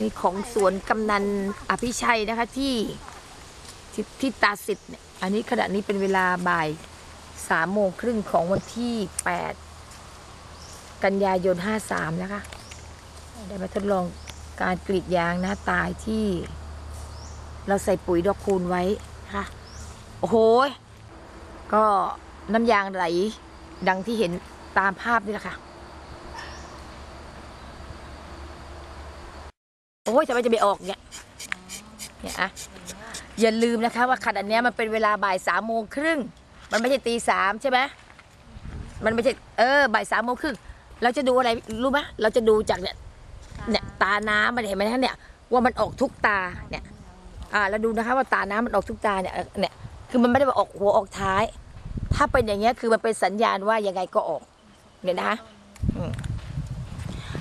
นี่ของสวนกำนันอภิชัยนะคะที่ที่ที่ตาสิทธิ์เนี่ยอันนี้ขณะนี้เป็นเวลาบ่ายสามโมงครึ่งของวันที่แปดกันยายนห้าสามนะคะได้มาทดลองการกรีดยางนะตายที่ เราใส่ปุ๋ยดอกคูณไว้นะคะโอ้โห ก็น้ำยางไหลดังที่เห็นตามภาพนี่แหละค่ะ โอ้ยทำไมจะไม่ออกเนี่ยเนี่ยอะอย่าลืมนะคะว่าขนาดเนี้ยมันเป็นเวลาบ่ายสามโมงครึ่งมันไม่ใช่ตีสามใช่ไหมมันไม่ใช่เออบ่ายสามโมงครึ่งเราจะดูอะไรรู้ไหมเราจะดูจากเนี่ยเนี่ยตาน้ำมันเห็นไหมคะเนี่ยว่ามันออกทุกตาเนี่ยอ่าแล้วดูนะคะว่าตาน้ำมันออกทุกตาเนี่ยเนี่ยคือมันไม่ได้ว่าออกหัวออกท้าย ถ้าเป็นอย่างเงี้ยคือมันเป็นสัญญาณว่ายังไงก็ออกเนี่ยนะคะ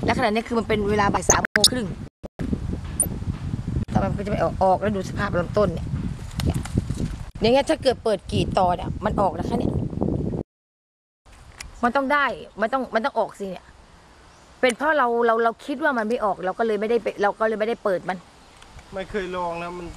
และขณะนี้คือมันเป็นเวลาบ่ายสามโมงครึ่ง มันก็จะไม่ออกออกแล้วดูสภาพลำต้นเนี่ยอย่างเงี้ยถ้าเกิดเปิดกี่ต่อเนี่ยมันออกนะคะเนี่ย มันต้องได้ มันต้องมันต้องออกสิเนี่ย เป็นเพราะเราเราเราคิดว่ามันไม่ออกเราก็เลยไม่ได้ไปเราก็เลยไม่ได้เปิดมัน ไม่เคยลองนะมัน